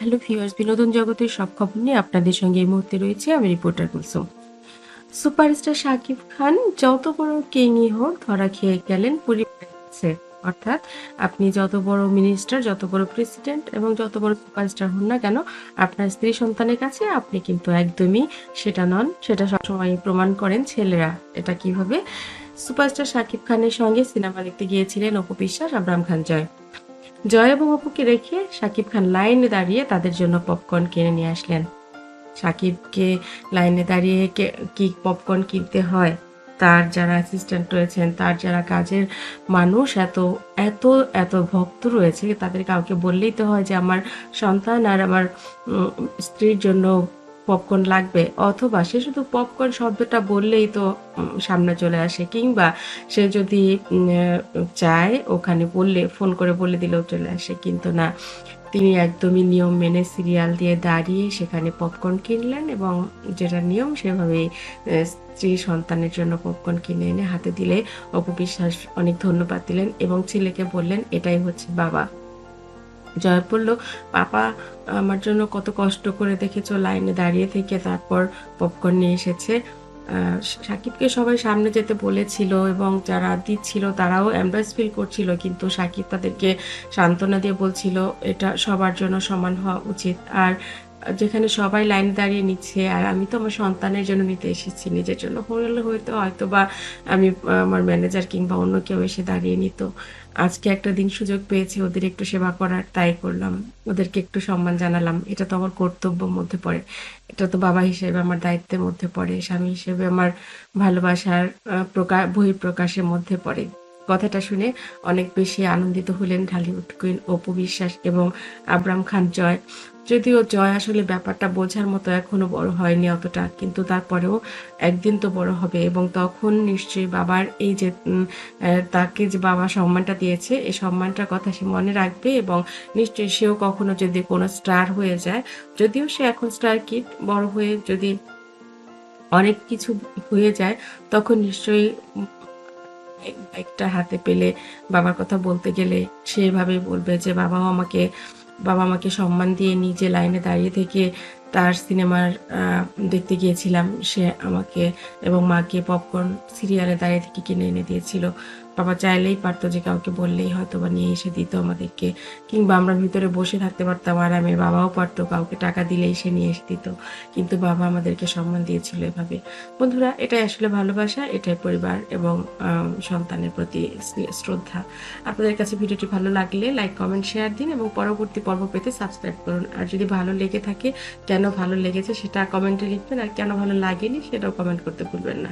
Hello viewers বিনোদন জগতের সব খবর নিয়ে আপনাদের সঙ্গে এই মুহূর্তে রয়েছে আমি রিপোর্টার কুলসুম। সুপারস্টার শাকিব খান, যত বড় কিংই হোক, ধরা খেয়ে গেলেন পরিবারের অর্থাৎ আপনি যত বড় মিনিস্টার যত বড় প্রেসিডেন্ট এবং যত বড় সুপারস্টার হন না কেন, আপনার স্ত্রী সন্তানের কাছে আপনি কিন্তু একদমই সেটা নন, সেটা সবসময় প্রমাণ করেন ছেলেরা। এটা কীভাবে? সুপারস্টার শাকিব খানের সঙ্গে সিনেমা দেখতে গিয়েছিলেন অপু বিশ্বাস, আব্রাম খান জয়। জয় এবং অপুকে রেখে সাকিব খান লাইনে দাঁড়িয়ে তাদের জন্য পপকর্ন কিনে নিয়ে আসলেন। সাকিবকে লাইনে দাঁড়িয়ে কে- পপকর্ন কিনতে হয়? তার যারা অ্যাসিস্ট্যান্ট রয়েছেন, তার যারা কাজের মানুষ, এত এত এত ভক্ত রয়েছে, তাদের কাউকে বললেই তো হয় যে আমার সন্তান আর আমার স্ত্রীর জন্য পপকর্ন লাগবে, অথবা সে শুধু পপকর্ন শব্দটা বললেই তো সামনে চলে আসে। কিংবা সে যদি চায়, ওখানে বললে ফোন করে বলে দিলেও চলে আসে। কিন্তু না, তিনি একদমই নিয়ম মেনে সিরিয়াল দিয়ে দাঁড়িয়ে সেখানে পপকর্ন কিনলেন এবং যেটা নিয়ম, সেভাবেই স্ত্রী সন্তানের জন্য পপকর্ন কিনে এনে হাতে দিলে অপু বিশ্বাস অনেক ধন্যবাদ দিলেন এবং ছেলেকে বললেন, এটাই হচ্ছে বাবা। জয় বলল পাপা আমার জন্য কত কষ্ট করে দেখেছ, লাইনে দাঁড়িয়ে থেকে তারপর পপকর্ন নিয়ে এসেছে। সাকিবকে সবাই সামনে যেতে বলেছিল এবং যারা দিচ্ছিল তারাও অ্যাম্বাস ফিল করছিল, কিন্তু সাকিব তাদেরকে সান্ত্বনা দিয়ে বলছিল, এটা সবার জন্য সমান হওয়া উচিত। আর যেখানে সবাই লাইন দাঁড়িয়ে নিচ্ছে, আর আমি তো আমার সন্তানের জন্য নিতে এসেছি। নিজের জন্য হলে হয়তো হয়তো বা আমি, আমার ম্যানেজার কিংবা অন্য কেউ এসে দাঁড়িয়ে নিত। আজকে একটা দিন সুযোগ পেয়েছি, ওদের একটু সেবা করার, তাই করলাম। ওদেরকে একটু সম্মান জানালাম। এটা তো আমার কর্তব্যের মধ্যে পড়ে। এটা তো বাবা হিসেবে আমার দায়িত্বের মধ্যে পড়ে, স্বামী হিসেবে আমার ভালোবাসার প্রকাশ বহিঃপ্রকাশের মধ্যে পড়ে। কথাটা শুনে অনেক বেশি আনন্দিত হলেন ঢালিউড কুইন অপু বিশ্বাস এবং আবরাম খান জয়। যদিও জয় আসলে ব্যাপারটা বোঝার মতো এখনও বড় হয়নি অতটা, কিন্তু তারপরেও একদিন তো বড় হবে এবং তখন নিশ্চয়ই বাবার এই যে তাকে যে বাবা সম্মানটা দিয়েছে এই সম্মানটার কথা সে মনে রাখবে এবং নিশ্চয়ই সেও কখনো যদি কোনো স্টার হয়ে যায়, যদিও সে এখন স্টার কিড বড় হয়ে যদি অনেক কিছু হয়ে যায়, তখন নিশ্চয়ই একটা হাতে পেলে বাবার কথা বলতে গেলে সে এভাবেই বলবে যে বাবাও আমাকে, বাবা আমাকে সম্মান দিয়ে নিজে লাইনে দাঁড়িয়ে থেকে তার সিনেমার দেখতে গিয়েছিলাম। সে আমাকে এবং মাকে পপকর্ন সিরিয়ালে দাঁড়িয়ে থেকে কিনে এনে দিয়েছিল। বাবা চাইলেই পারতো যে কাউকে বললেই হয়তো বা নিয়ে এসে দিত আমাদেরকে। কিংবা আমরা ভিতরে বসে থাকতে পারতাম আরামে বাবাও পারতো, কাউকে টাকা দিলেই সে নিয়ে এসে দিত। কিন্তু বাবা আমাদেরকে সম্মান দিয়েছিল এভাবে। বন্ধুরা, এটাই আসলে ভালোবাসা, এটাই পরিবার এবং সন্তানের প্রতি শ্রদ্ধা। আপনাদের কাছে ভিডিওটি ভালো লাগলে লাইক কমেন্ট শেয়ার দিন এবং পরবর্তী পর্ব পেতে সাবস্ক্রাইব করুন। আর যদি ভালো লেগে থাকে কেন ভালো লেগেছে সেটা কমেন্টে লিখবেন, আর কেন ভালো লাগেনি সেটাও কমেন্ট করতে ভুলবেন না।